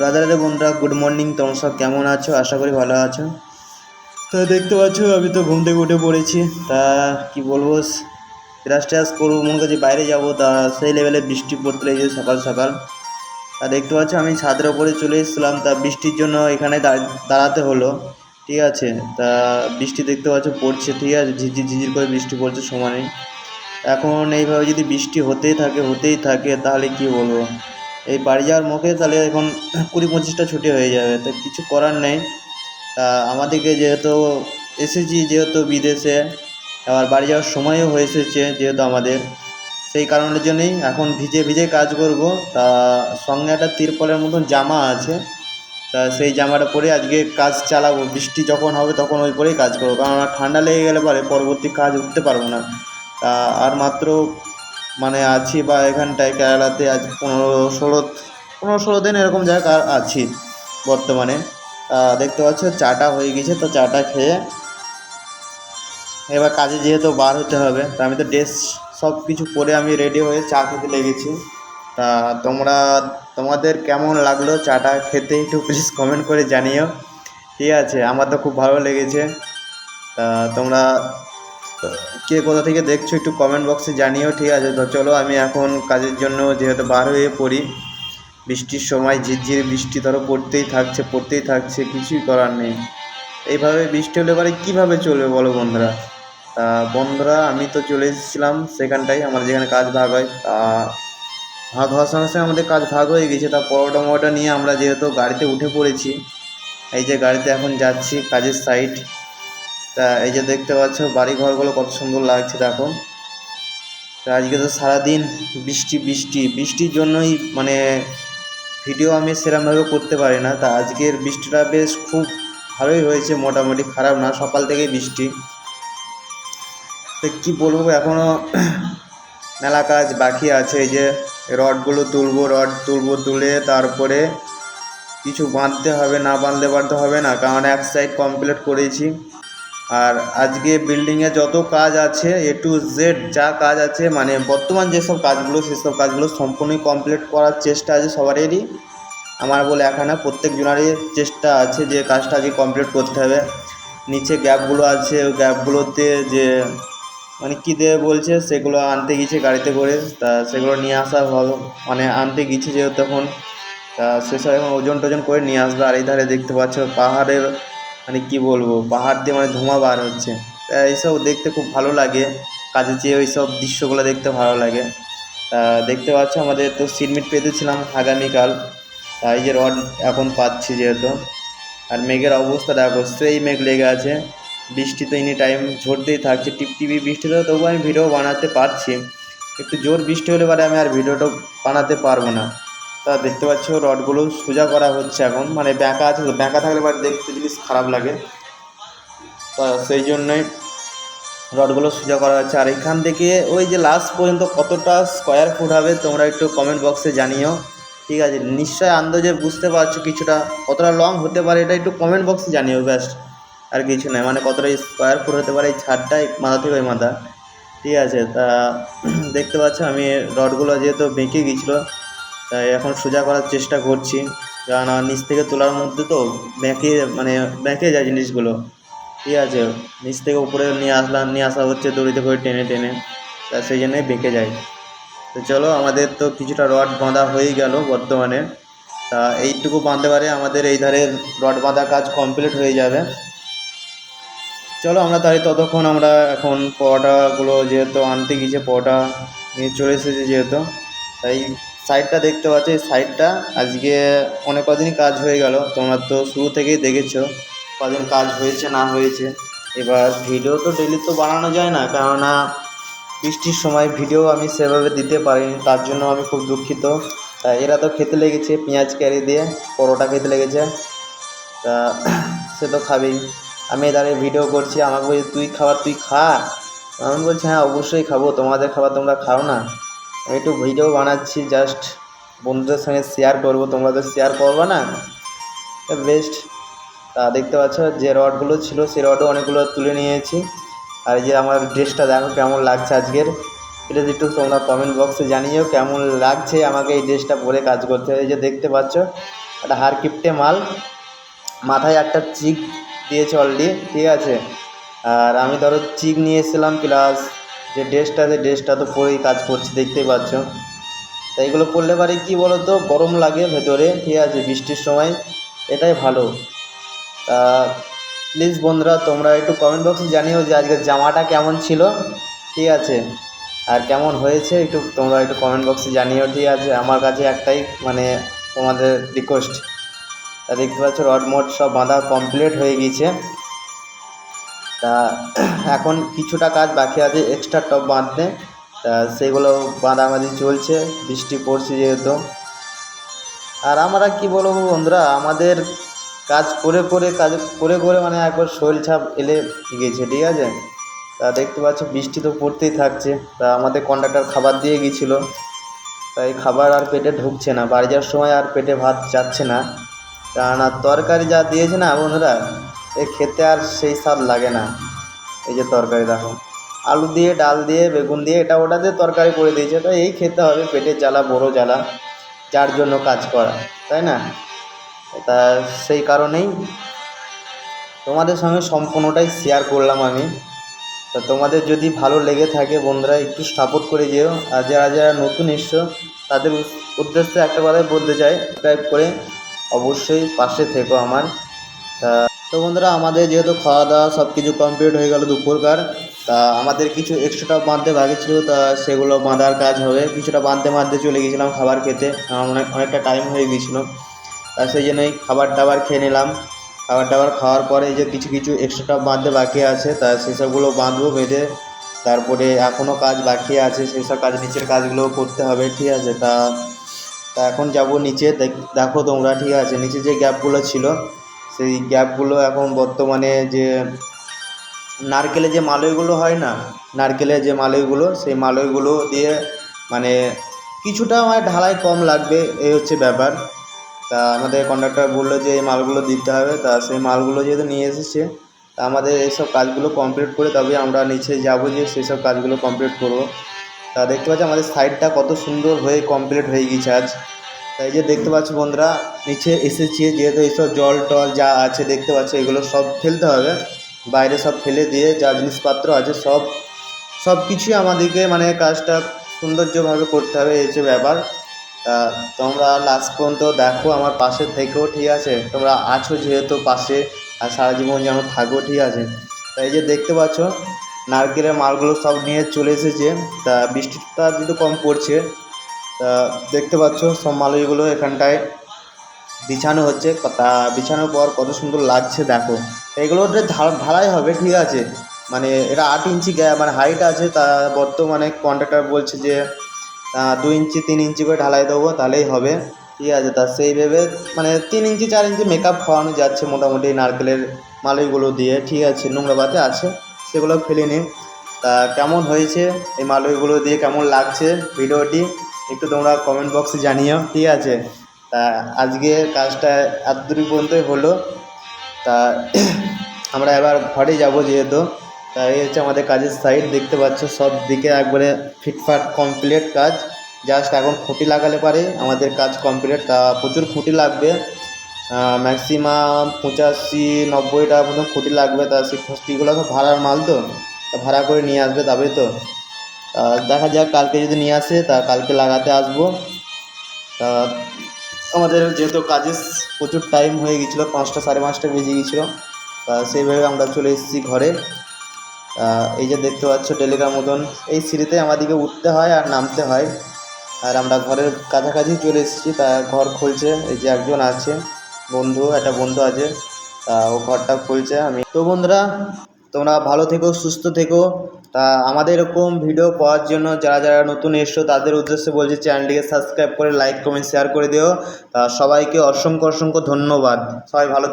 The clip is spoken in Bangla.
রাধা রাধা বন্ধুরা গুড মর্নিং তোমরা সব কেমন আছো? আশা করি ভালো আছো। তো দেখতে পাচ্ছ, আমি তো ঘুম থেকে উঠে পড়েছি। তা কি বলব ব্রাশ ট্রাশ করব, মনে করছি বাইরে যাব। তা সেই লেভেলে বৃষ্টি পড়তে লেগেছে সকাল সকাল। তা দেখতে পাচ্ছ, আমি ছাদের ওপরে চলে এসেছিলাম। তা বৃষ্টির জন্য এখানে দাঁড়- দাঁড়াতে হলো, ঠিক আছে? তা বৃষ্টি দেখতে পাচ্ছ, পড়ছে, ঠিক আছে? ঝিঝির ঝিঝির করে বৃষ্টি পড়ছে সমানে এখন এইভাবে যদি বৃষ্টি হতেই থাকে হতেই থাকে, তাহলে কি বলব? এই বাড়ি যাওয়ার মুখে তাহলে এখন কুড়ি পঁচিশটা ছুটি হয়ে যাবে। তো কিছু করার নেই। তা আমাদেরকে যেহেতু এসেছি, যেহেতু বিদেশে, আবার বাড়ি যাওয়ার সময়ও হয়ে এসেছে যেহেতু আমাদের। সেই কারণের জন্যই এখন ভিজে ভিজে কাজ করব। তা সঙ্গে একটা তিরপলের মতন জামা আছে। তা সেই জামাটা পরে আজকে কাজ চালাবো। বৃষ্টি যখন হবে তখন ওই পরেই কাজ করব। কারণ আমার ঠান্ডা লেগে গেলে পরে পরবর্তী কাজ উঠতে পারব না। তা আর মাত্র মানে আছি বা এখানটায় কেরালাতে আজ পনেরো ষোলো পনেরো ষোলো দিন এরকম জায়গায় আছি বর্তমানে। দেখতে পাচ্ছ চাটা হয়ে গেছে, তো চাটা খেয়ে এবার কাজে যেহেতু বার হতে হবে, তা আমি তো ড্রেস সব কিছু পরে আমি রেডি হয়ে চা খেতে লেগেছি। তা তোমরা, তোমাদের কেমন লাগল চাটা খেতে একটু প্লিজ কমেন্ট করে জানিও। ঠিক আছে, আমার তো খুব ভালো লেগেছে। তা তোমরা কে কোথা থেকে দেখছ একটু কমেন্ট বক্সে জানিও, ঠিক আছে? তো চলো আমি এখন কাজের জন্য যেহেতু বার হয়ে পড়ি, বৃষ্টির সময় ঝিরঝির বৃষ্টি ধরো পড়তেই থাকছে পড়তেই থাকছে, কিছুই করার নেই। এইভাবে বৃষ্টি হলে এবারে কীভাবে চলবে বলো বন্ধুরা? তা বন্ধুরা, আমি তো চলে এসেছিলাম সেখানটায়, আমার যেখানে কাজ ভাগ হয়, তা ভাগ হওয়ার সঙ্গে সঙ্গে আমাদের কাজ ভাগ হয়ে গেছে, তা পরোটা মরোটা নিয়ে আমরা যেহেতু গাড়িতে উঠে পড়েছি, এই যে গাড়িতে এখন যাচ্ছি কাজের সাইড তা এই যে দেখতে পাচ্ছ বাড়ি ঘরগুলো কত সুন্দর লাগছে দেখো। তা আজকে তো সারাদিন বৃষ্টি বৃষ্টি। বৃষ্টির জন্যই মানে ভিডিও আমি সেরকমভাবে করতে পারি না। তা আজকের বৃষ্টিটা বেশ খুব ভালোই হয়েছে, মোটামুটি খারাপ না, সকাল থেকেই বৃষ্টি। তো কী বলব এখনও মেলা কাজ বাকি আছে। এই যে রডগুলো তুলবো, রড তুলবো, তুলে তারপরে কিছু বাঁধতে হবে, না বাঁধলে বাঁধতে হবে না, কারণ এক সাইড কমপ্লিট করেছি। আর আজকে বিল্ডিংয়ে যত কাজ আছে এ টু জেড যা কাজ আছে মানে বর্তমান যেসব কাজগুলো, সেসব কাজগুলো সম্পূর্ণই কমপ্লিট করার চেষ্টা আছে সবারই। আমার বলে এখানে প্রত্যেক জনারই চেষ্টা আছে যে কাজটা আজকে কমপ্লিট করতে হবে। নিচে গ্যাপগুলো আছে, ওই গ্যাপগুলোতে যে মানে কী দেবে বলছে, সেগুলো আনতে গিয়েছে গাড়িতে করে। তা সেগুলো নিয়ে আসা হবে মানে আনতে গিয়েছে যেহেতু তখন তা সেসব এখন ওজন টোজন করে নিয়ে আসবে, আর এই ধারে দেখতে পাচ্ছ পাহাড়ের মানে কি বলব, পাহাড় দিয়ে মানে ধোঁয়া বার হচ্ছে। তা এইসব দেখতে খুব ভালো লাগে। কাজে যেয়ে ওই সব দৃশ্যগুলো দেখতে ভালো লাগে। তা দেখতে পাচ্ছ আমাদের তো সিটমিট পেতেছিলাম আগামীকাল। তা এই যে রড এখন পাচ্ছি যেহেতু। আর মেঘের অবস্থা দেখো, সেই মেঘ লেগে আছে। বৃষ্টি তো এনি টাইম ঝরতেই থাকছে। টিপটিপি বৃষ্টিতে তবু আমি ভিডিও বানাতে পারছি। একটু জোর বৃষ্টি হলে পরে আমি আর ভিডিওটা বানাতে পারব না। তা দেখতে পাচ্ছ, রডগুলো সোজা করা হচ্ছে এখন। মানে ব্যাঁকা আছে ব্যাঁকা থাকলে পরে দেখতে জিনিস খারাপ লাগে। তা সেই জন্যই রডগুলো সোজা করা হচ্ছে। আর এখান থেকে ওই যে লাস্ট পর্যন্ত কতটা স্কোয়ার ফুট হবে, তোমরা একটু কমেন্ট বক্সে জানিও। ঠিক আছে? নিশ্চয়ই আন্দাজে বুঝতে পারছ কিছুটা। কতটা লং হতে পারে এটা একটু কমেন্ট বক্সে জানিও ব্যাস্ট আর কিছু নয় মানে কতটা স্কোয়ার ফুট হতে পারে এই ছাদটাই মাথা থেকে ওই মাথা। ঠিক আছে? তা দেখতে পাচ্ছ, আমি রডগুলো যেহেতু বেঁকে গিয়েছিল তাই এখন সোজা করার চেষ্টা করছি। কারণ আমার নিচ থেকে তোলার মধ্যে তো বেঁকে মানে বেঁকে যায় জিনিসগুলো। ঠিক আছে? নিচ থেকে উপরে নিয়ে আসলাম, নিয়ে আসা হচ্ছে দড়িতে করে টেনে টেনে। তা সেই জন্যই বেঁকে যায় তো চলো, আমাদের তো কিছুটা রড বাঁধা হয়ে গেল বর্তমানে। তা এইটুকু বাঁধতে পারে আমাদের এই ধারে রড বাঁধা কাজ কমপ্লিট হয়ে যাবে। চলো, আমরা তাই ততক্ষণ আমরা এখন পরোটাগুলো যেহেতু আনতে গিয়েছে, পরোটা নিয়ে চলে এসেছে যেহেতু। তাই সাইডটা দেখতে পাচ্ছ, এই সাইডটা আজকে অনেক কদিনই কাজ হয়ে গেল। তোমরা তো শুরু থেকেই দেখেছ কদিন কাজ হয়েছে, না হয়েছে। এবার ভিডিও তো ডেলি তো বানানো যায় না, কেননা বৃষ্টির সময় ভিডিও আমি সেভাবে দিতে পারিনি, তার জন্য আমি খুব দুঃখিত। তা এরা তো খেতে লেগেছে, পেঁয়াজ ক্যারি দিয়ে পরোটা খেতে লেগেছে। তা সে তো খাবেই। আমি দাঁড়িয়ে ভিডিও করছি, আমাকে বলছে, তুই খাবার তুই খা। আমি বলছি হ্যাঁ অবশ্যই খাব। তোমাদের খাবার তোমরা খাও না। আমি একটু ভিডিও বানাচ্ছি জাস্ট বন্ধুদের সঙ্গে শেয়ার করব তোমরা তো শেয়ার করবে না? বেস্ট তা দেখতে পাচ্ছ যে রডগুলো ছিল, সেই রডও অনেকগুলো তুলে নিয়েছি। আর যে আমার ড্রেসটা দেখো কেমন লাগছে আজকের। প্লিজ একটু তোমরা কমেন্ট বক্সে জানিও কেমন লাগছে আমাকে এই ড্রেসটা পরে কাজ করতে। এই যে দেখতে পাচ্ছ, একটা হার কিপটে মাল। মাথায় একটা চিক দিয়েছে অলরেডি ঠিক আছে? আর আমি ধরো চিক নিয়ে এসেছিলাম প্লাস যে ড্রেসটা আছে ড্রেসটা তো পরেই কাজ করছি, দেখতেই পাচ্ছ। তা এগুলো পরলে পারে কি বলো তো গরম লাগে ভেতরে, ঠিক আছে, বৃষ্টির সময়, এটাই ভালো। তা প্লিজ বন্ধুরা, তোমরা একটু কমেন্ট বক্সে জানিও যে আজকের জামাটা কেমন ছিল, ঠিক আছে? আর কেমন হয়েছে একটু তোমরা একটু কমেন্ট বক্সে জানিও, ঠিক আছে? আমার কাছে একটাই মানে তোমাদের রিকোয়েস্ট তা দেখতে পাচ্ছ, রড মোড সব বাঁধা কমপ্লিট হয়ে গিয়েছে। তা এখন কিছুটা কাজ বাকি আছে এক্সট্রা টপ বাঁধতে। তা সেগুলো বাঁধাবাঁধি চলছে, বৃষ্টি পড়ছে যেহেতু। আর আমরা কি বলব বন্ধুরা, আমাদের কাজ করে করে, কাজ করে করে মানে একবার শরীর ছাপ এলে গেছে, ঠিক আছে? তা দেখতে পাচ্ছ বৃষ্টি তো পড়তেই থাকছে। তা আমাদের কন্ডাক্টর খাবার দিয়ে গিয়েছিল তাই খাবার আর পেটে ঢুকছে না, বাড়ি যাওয়ার সময় আর পেটে ভাত যাচ্ছে না। কারণ আর তরকারি যা দিয়েছে না বন্ধুরা এ খেতে আর সেই স্বাদ লাগে না। এই যে তরকারি দেখো। আলু দিয়ে, ডাল দিয়ে, বেগুন দিয়ে, এটা ওটা দিয়ে তরকারি করে দিয়েছে। তো এই খেতে হবে, পেটের জ্বালা, বড় জ্বালা, যার জন্য কাজ করা, তাই না? তা সেই কারণেই তোমাদের সঙ্গে সম্পূর্ণটাই শেয়ার করলাম আমি। তা তোমাদের যদি ভালো লেগে থাকে বন্ধুরা, একটু সাপোর্ট করে যেও। আর যারা যারা নতুন এসছো, তাদের উদ্দেশ্যে একটা কথাই বলতে চাই সাবস্ক্রাইব করে অবশ্যই পাশে থেকো আমার। তা তো বন্ধুরা, আমাদের যেহেতু খাওয়া দাওয়া সব কিছু কমপ্লিট হয়ে গেল দুপুরকার, তা আমাদের কিছু এক্সট্রা বাঁধতে বাকি ছিল, তা সেগুলো বাঁধার কাজ হবে। কিছুটা বাঁধতে বাঁধতে চলে গেছিলাম খাবার খেতে অনেক, অনেকটা টাইম হয়ে গিয়েছিল তা সেই জন্যই খাবার টাবার খেয়ে নিলাম। খাবার টাবার খাওয়ার পরে যে কিছু কিছু এক্সট্রা বাঁধতে বাকি আছে, তা সেসবগুলো বাঁধবো, বেঁধে তারপরে এখনও কাজ বাকি আছে, সেসব কাজ, নিচের কাজগুলো করতে হবে, ঠিক আছে? তা তা এখন যাব নিচে, দেখো তোমরা, ঠিক আছে? নিচে যে গ্যাপগুলো ছিল সেই গ্যাপগুলো এখন বর্তমানে যে নারকেলের যে মালইগুলো হয় না, নারকেলের যে মালইগুলো, সেই মালইগুলো দিয়ে মানে কিছুটা মানে ঢালাই কম লাগবে, এই হচ্ছে ব্যাপার। তা আমাদের কন্ডাক্টর বলল যে এই মালগুলো দিতে হবে, তা সেই মালগুলো যেহেতু নিয়ে এসেছে, তা আমাদের এইসব কাজগুলো কমপ্লিট করে তবে আমরা নিচে যাব যে সেসব কাজগুলো কমপ্লিট করব। তা দেখতে পাচ্ছি আমাদের সাইডটা কত সুন্দর হয়ে কমপ্লিট হয়ে গেছে আজ। তাই যে দেখতে পাচ্ছ বন্ধুরা, নিচে এসেছি, যেহেতু এইসব জল টল যা আছে দেখতে পাচ্ছ, এগুলো সব ফেলতে হবে। বাইরে সব ফেলে দিয়ে যা জিনিসপত্র আছে সব সব কিছুই আমাদেরকে মানে কাজটা সৌন্দর্যভাবে করতে হবে, এই যে ব্যাপার। তা তোমরা লাস্ট পর্যন্ত দেখো আমার পাশে থেকেও ঠিক আছে। তোমরা আছো যেহেতু পাশে, আর সারা জীবন যেন থাকো ঠিক আছে। তাই এই যে দেখতে পাচ্ছ, নারকেলের মালগুলো সব নিয়ে চলে এসেছে। তা বৃষ্টিটা যেহেতু কম পড়ছে তা দেখতে পাচ্ছ, সব মালইগুলো এখানটায় বিছানো হচ্ছে। তা বিছানোর পর কত সুন্দর লাগছে, দেখো। এগুলো ঢালাই হবে, ঠিক আছে? মানে এটা আট ইঞ্চি মানে হাইট আছে, তা বর্তমানে কন্ট্রাক্টর বলছে যে দু ইঞ্চি, তিন ইঞ্চি করে ঢালাই দেবো, তাহলেই হবে। ঠিক আছে? তা সেই ভেবে মানে তিন ইঞ্চি, চার ইঞ্চি মেকআপ খাওয়ানো যাচ্ছে মোটামুটি নারকেলের মালইগুলো দিয়ে, ঠিক আছে? নোংরা বাতে আছে, সেগুলো ফেলে নিন তা কেমন হয়েছে এই মালইগুলো দিয়ে, কেমন লাগছে ভিডিওটি? একটু তোমরা কমেন্ট বক্সে জানিও, ঠিক আছে? তা আজকে কাজটা এত দূর পর্যন্তই হলো। তা আমরা এবার ঘরে যাব যেহেতু। তা এই হচ্ছে আমাদের কাজের সাইড দেখতে পাচ্ছ সব দিকে একবারে ফিটফাট কমপ্লিট কাজ। জাস্ট এখন খুঁটি লাগালে পারে, আমাদের কাজ কমপ্লিট তা প্রচুর খুঁটি লাগবে। ম্যাক্সিমাম পঁচাশি নব্বই নব্বইটা মতন খুঁটি লাগবে। তা সেই খুঁটিগুলো তো ভাড়ার মাল তো, তা ভাড়া করে নিয়ে আসবে তবে তা। দেখা যাক, কালকে যদি নিয়ে আসে, তা কালকে লাগাতে আসব। তা আমাদের যেহেতু কাজের প্রচুর টাইম হয়ে গেছিল, পাঁচটা সাড়ে পাঁচটা বেজে গেছিল, তা সেইভাবে আমরা চলে এসেছি ঘরে। এই যে দেখতে পাচ্ছ, টেলিগ্রাম মতন, এই সিঁড়িতে আমাদেরকে উঠতে হয় আর নামতে হয়। আর আমরা ঘরের কাছাকাছি চলে এসেছি, তা ঘর খুলছে, এই যে একজন আছে, বন্ধু, একটা বন্ধু আছে, তা ও ঘরটা খুলছে। আমি তো বন্ধুরা, তোমরা ভালো থেকো, সুস্থ থেকো। তা আমাদের এরকম ভিডিও পাওয়ার জন্য যারা যারা নতুন এসছো, তাদের উদ্দেশ্যে বলছি চ্যানেলটিকে সাবস্ক্রাইব করে লাইক কমেন্ট শেয়ার করে দিও। তা সবাইকে অসংখ্য অসংখ্য ধন্যবাদ। সবাই ভালো